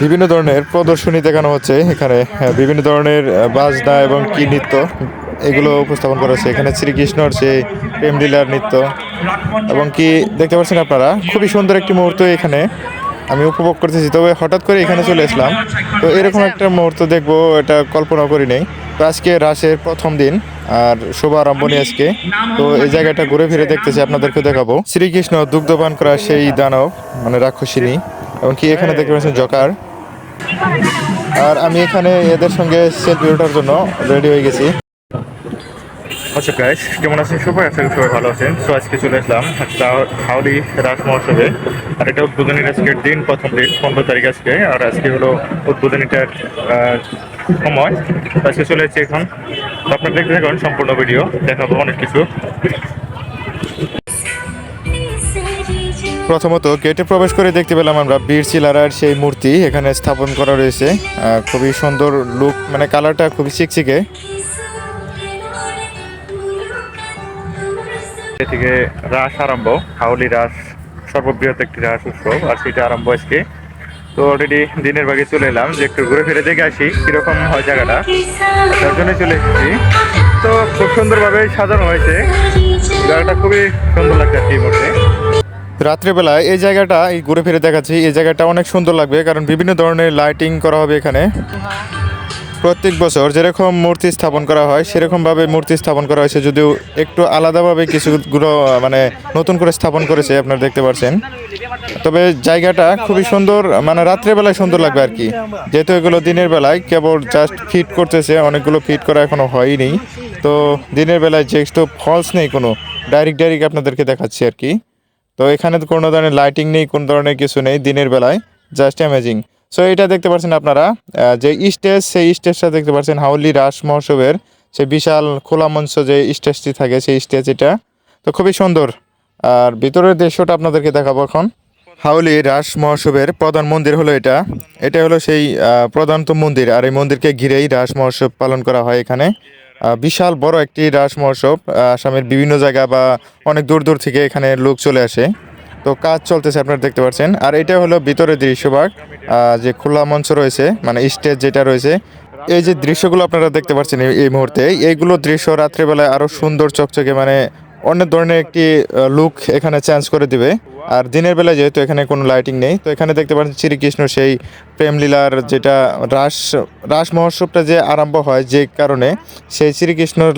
বিভিন্ন ধরনের প্রদর্শনী দেখানো হচ্ছে এখানে। বিভিন্ন ধরনের বাজনা এবং কি নৃত্য এগুলো উপস্থাপন করা হচ্ছে। এখানে শ্রীকৃষ্ণর সেই প্রেমলীলার নৃত্য এবং কি দেখতে পাচ্ছেন আপনারা? খুবই সুন্দর একটি মুহূর্ত এখানে। আমি উপভোগ করতেছি। তবে হঠাৎ করে এখানে চলে আসলাম। তো এরকম একটা মুহূর্ত দেখব এটা কল্পনা করি নেই। তো আজকে রাসের প্রথম দিন আর শুভ আরম্ভনী আজকে। তো এই জায়গাটা ঘুরে ফিরে দেখতেছি আপনাদেরকে দেখাবো। শ্রীকৃষ্ণ দুগ্ধপান করা সেই দানব মানে রাক্ষসিনী এবং কি এখানে দেখতে পাচ্ছেন জকার। আর আমি এখানে এদের সঙ্গে সেলফি ওঠার জন্য রেডি হয়ে গেছি। আচ্ছা গাইস কেমন আছেন সবাই? আশা করি সবাই ভালো আছেন। সো আজকে চলে আসলাম হাওড়ি রাস মহোৎসবে। আর এটা উদ্বোধনীর আজকের দিন, প্রথম দিন, পনেরো তারিখ আজকে। আর আজকে হলো উদ্বোধনীটার সময়। আজকে চলে এসেছি এখন। আপনারা দেখতে থাকুন সম্পূর্ণ ভিডিও। দেখাবো অনেক কিছু। প্রথমত গেটে প্রবেশ করে দেখতে পেলাম আমরা বীর চিলারার সেই মূর্তি এখানে স্থাপন করা রয়েছে। খুবই সুন্দর লুক মানে কালারটা খুবই চিকচিকে। এ থেকে রাস আরম্ভ, হাউলি রাস, সর্ববৃহৎ একটি রাস উৎসব, আর সেটা আরম্ভ আজকে। তো অলরেডি দিনের ভাগে চলে এলাম, যে একটু ঘুরে ফিরে দেখে আসি কীরকম হয় জায়গাটা। তার জন্য চলে এসেছি। তো খুব সুন্দরভাবে সাজানো হয়েছে। জায়গাটা খুবই সুন্দর লাগছে এই মুহূর্তে। রাত্রেবেলায় এই জায়গাটা, এই ঘুরে ফিরে দেখাচ্ছি, এই জায়গাটা অনেক সুন্দর লাগবে, কারণ বিভিন্ন ধরনের লাইটিং করা হবে এখানে। প্রত্যেক বছর যেরকম মূর্তি স্থাপন করা হয়, সেরকমভাবে মূর্তি স্থাপন করা হয়েছে, যদিও একটু আলাদাভাবে কিছুগুলো মানে নতুন করে স্থাপন করেছে, আপনারা দেখতে পাচ্ছেন তবে জায়গাটা খুবই সুন্দর মানে রাত্রেবেলায় সুন্দর লাগবে আর কি। যেহেতু এগুলো দিনের বেলায়, কেবল জাস্ট ফিট করতেছে, অনেকগুলো ফিট করা এখনও হয়নি তো দিনের বেলায় যে একটু ফলস নেই কোনো ডাইরেক্ট ডাইরেক্ট আপনাদেরকে দেখাচ্ছি আর কি। তো এখানে কোনো ধরনের লাইটিং নেই, কোনো ধরনের কিছু নেই দিনের বেলায় জাস্ট অ্যামেজিং সো এটা দেখতে পাচ্ছেন আপনারা যে স্টেজ সেই স্টেজটা দেখতে পাচ্ছেন হাউলি রাস মহোৎসবের সেই বিশাল খোলা মঞ্চ যে স্টেজটি থাকে সেই স্টেজ এটা। তো খুবই সুন্দর। আর ভিতরের দৃশ্যটা আপনাদেরকে দেখাবো এখন। হাউলি রাস মহোৎসবের প্রধান মন্দির হলো এটা। এটা হলো সেই আহ, প্রধানত মন্দির। আর এই মন্দিরকে ঘিরেই রাস মহোৎসব পালন করা হয় এখানে। বিশাল বড় একটি রাস মহোৎসব আসামের বিভিন্ন জায়গা বা অনেক দূর দূর থেকে এখানে লোক চলে আসে। তো কাজ চলতেছে আপনারা দেখতে পাচ্ছেন। আর এটা হলো ভিতরের দৃশ্যভাগ যে খোলা মঞ্চ রয়েছে মানে স্টেজ যেটা রয়েছে। এই যে দৃশ্যগুলো আপনারা দেখতে পাচ্ছেন এই মুহূর্তে, এইগুলো দৃশ্য রাত্রেবেলায় আরও সুন্দর, চকচকে মানে অন্য ধরনের একটি লুক এখানে চেঞ্জ করে দিবে। আর দিনের বেলা যেহেতু এখানে কোনো লাইটিং নেই, তো এখানে দেখতে পাচ্ছেন শ্রীকৃষ্ণ সেই প্রেমলীলার যেটা রাস রাস মহোৎসবটা যে আরম্ভ হয় যে কারণে সেই শ্রীকৃষ্ণর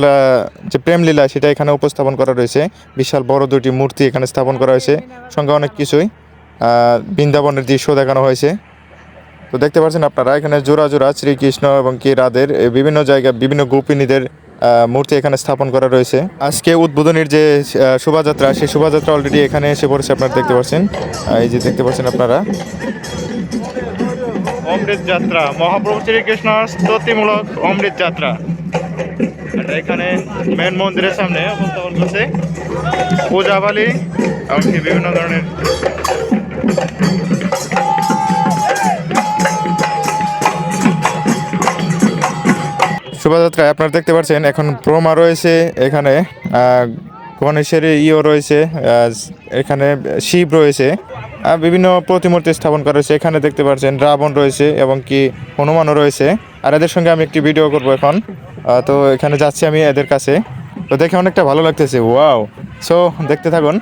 যে প্রেমলীলা সেটা এখানে উপস্থাপন করা রয়েছে। বিশাল বড় দুটি মূর্তি এখানে স্থাপন করা হয়েছে, সঙ্গে অনেক কিছুই। বৃন্দাবনের দৃশ্য দেখানো হয়েছে। তো দেখতে পাচ্ছেন আপনারা, এখানে জোড়া জোড়া শ্রীকৃষ্ণ এবং কি রাধের বিভিন্ন জায়গা বিভিন্ন গোপিনীদের মূর্তি এখানে স্থাপন করা রয়েছে। আজকে উদ্বোধনীর যে শোভাযাত্রা, সেই শোভাযাত্রা অলরেডি এখানে এসে পড়েছে, আপনারা দেখতে পাচ্ছেন। এই যে দেখতে পাচ্ছেন আপনারা। অমৃত যাত্রা। মহাপ্রভু শ্রীকৃষ্ণ স্তুতিমূলক অমৃত যাত্রা। এখানে মেন মন্দিরের সামনে উপস্থাপন করছে। পূজাবালি, এমনকি বিভিন্ন ধরনের শোভাযাত্রায় আপনারা দেখতে পাচ্ছেন, এখন ব্রহ্মা রয়েছে এখানে গণেশের ইও রয়েছে এখানে শিব রয়েছে আর বিভিন্ন প্রতিমূর্তি স্থাপন করা হয়েছে, এখানে দেখতে পাচ্ছেন রাবণ রয়েছে এবং কি হনুমানও রয়েছে, আর এদের সঙ্গে আমি একটি ভিডিও করব এখন তো এখানে যাচ্ছি আমি এদের কাছে, তো দেখে অনেকটা ভালো লাগতেছে, ওয়াও, সো দেখতে থাকুন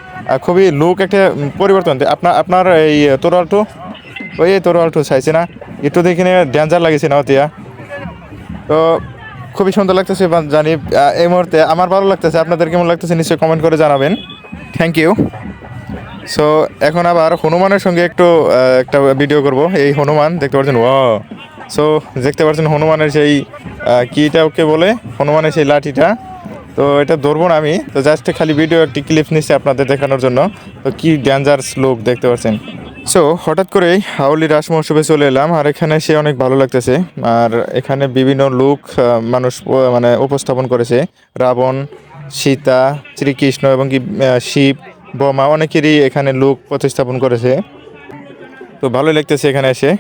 খুবই লুক একটা পরিবর্তন আপনার আপনার এই তোরালটু ওই তোরালটু চাইছে না, একটু দেখে ডেঞ্জার লাগেছে না অতিয়া, তো খুবই সুন্দর লাগতেছে জানি এই মুহূর্তে আমার ভালো লাগতেছে। আপনাদের কেমন লাগতেছে নিশ্চয়ই কমেন্ট করে জানাবেন। থ্যাংক ইউ সো এখন আবার হনুমানের সঙ্গে একটু একটা ভিডিও করব। এই হনুমান, দেখতে পাচ্ছেন? ও সো দেখতে পাচ্ছেন হনুমানের সেই কিটা ওকে বলে, হনুমানের সেই লাঠিটা। তো এটা ধরবো না আমি। তো জাস্ট খালি ভিডিও একটি ক্লিপ নিচ্ছি আপনাদের দেখানোর জন্য। তো কি ডেঞ্জারাস লোক দেখতে পাচ্ছেন? সো হঠাৎ করেই হাউলি রাস মহোৎসবে চলে এলাম, আর এখানে সে অনেক ভালো লাগতেছে। আর এখানে বিভিন্ন লোক মানুষ মানে উপস্থাপন করেছে। রাবণ, সীতা, শ্রীকৃষ্ণ এবং কি শিব, বোমা, অনেকেরই এখানে লোক প্রতিস্থাপন করেছে। তো ভালোই লাগতেছে এখানে এসে।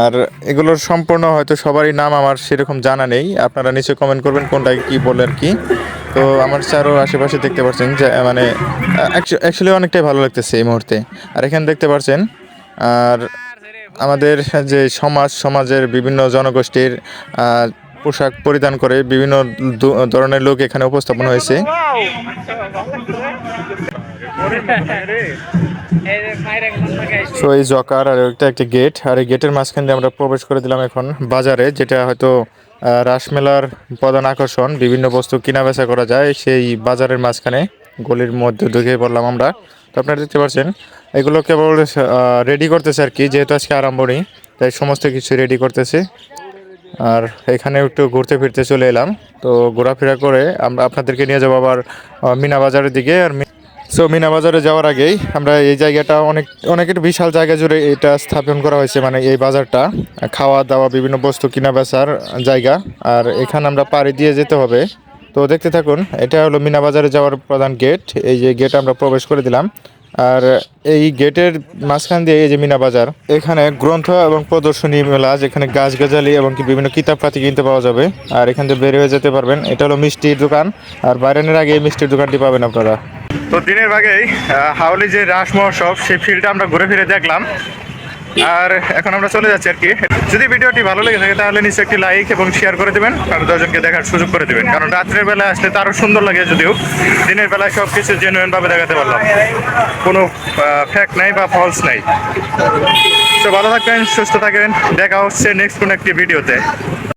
আর এগুলোর সম্পূর্ণ হয়তো সবারই নাম আমার সেরকম জানা নেই। আপনারা নিচে কমেন্ট করবেন কোনটা কি বলে আর কি। তো আমার চারও আশেপাশে দেখতে পাচ্ছেন যে মানে অ্যাকচুয়ালি অনেকটাই ভালো লাগতেছে এই মুহূর্তে। আর এখানে দেখতে পাচ্ছেন আর আমাদের যে সমাজ, সমাজের বিভিন্ন জনগোষ্ঠীর পোশাক পরিধান করে বিভিন্ন ধরনের লোক এখানে উপস্থাপন হয়েছে। সো এই জকার আর একটা একটা গেট আর এই গেটের মাঝখান দিয়ে আমরা প্রবেশ করে দিলাম এখন বাজারে, যেটা হয়তো রাসমেলার প্রধান আকর্ষণ, বিভিন্ন বস্তু কিনা বেচা করা যায় সেই বাজারের মাঝখানে, গলির মধ্যে ঢুকে পড়লাম আমরা। তো আপনারা দেখতে পাচ্ছেন, এগুলো কেবল রেডি করতেছে আর কি, যেহেতু আজকে আরম্ভণি, তাই সমস্ত কিছু রেডি করতেছে। আর এখানে একটু ঘুরতে ফিরতে চলে এলাম। তো ঘোরাফেরা করে আমরা আপনাদেরকে নিয়ে যাব আবার মিনা বাজারের দিকে। আর সো মিনা বাজারে যাওয়ার আগেই আমরা এই জায়গাটা অনেক, অনেকের বিশাল জায়গা জুড়ে এটা স্থাপন করা হয়েছে মানে এই বাজারটা। খাওয়া দাওয়া, বিভিন্ন বস্তু কিনা বেচার জায়গা, আর এখানে আমরা পাড়ি দিয়ে যেতে হবে। তো দেখতে থাকুন, এটা হলো মিনা বাজারে যাওয়ার প্রধান গেট, এই যে গেট আমরা প্রবেশ করে দিলাম। আর এই গেটের মাঝখান দিয়ে এই যে মিনা বাজার, এখানে গ্রন্থ এবং প্রদর্শনী মেলা, যেখানে গাছ গাছগাছালি এবং কি বিভিন্ন কিতাবপাতি কিনতে পাওয়া যাবে। আর এখান থেকে বের হয়ে যেতে পারবেন, এটা হলো মিষ্টির দোকান। আর বাইরেনের আগে এই মিষ্টির দোকানটি পাবেন আপনারা। তো দিনের আগেই হাওলি যে রাস মহোৎসব, সেই ফিল্ডটা আমরা ঘুরে ফিরে দেখলাম। আর এখন আমরা চলে যাচ্ছি আর কি। যদি ভিডিওটি ভালো লেগে থাকে, তাহলে নিচে একটি লাইক এবং শেয়ার করে দেবেন, আর দশজনকে দেখার সুযোগ করে দেবেন। কারণ রাত্রের বেলা আসলে তো আরও সুন্দর লাগে যদিও, দিনের বেলায় সব কিছু জেনুয়েনভাবে দেখাতে পারলাম। কোনো ফ্যাক নাই বা ফলস নাই। তো ভালো থাকবেন, সুস্থ থাকবেন। দেখা হচ্ছে নেক্সট কোনো একটি ভিডিওতে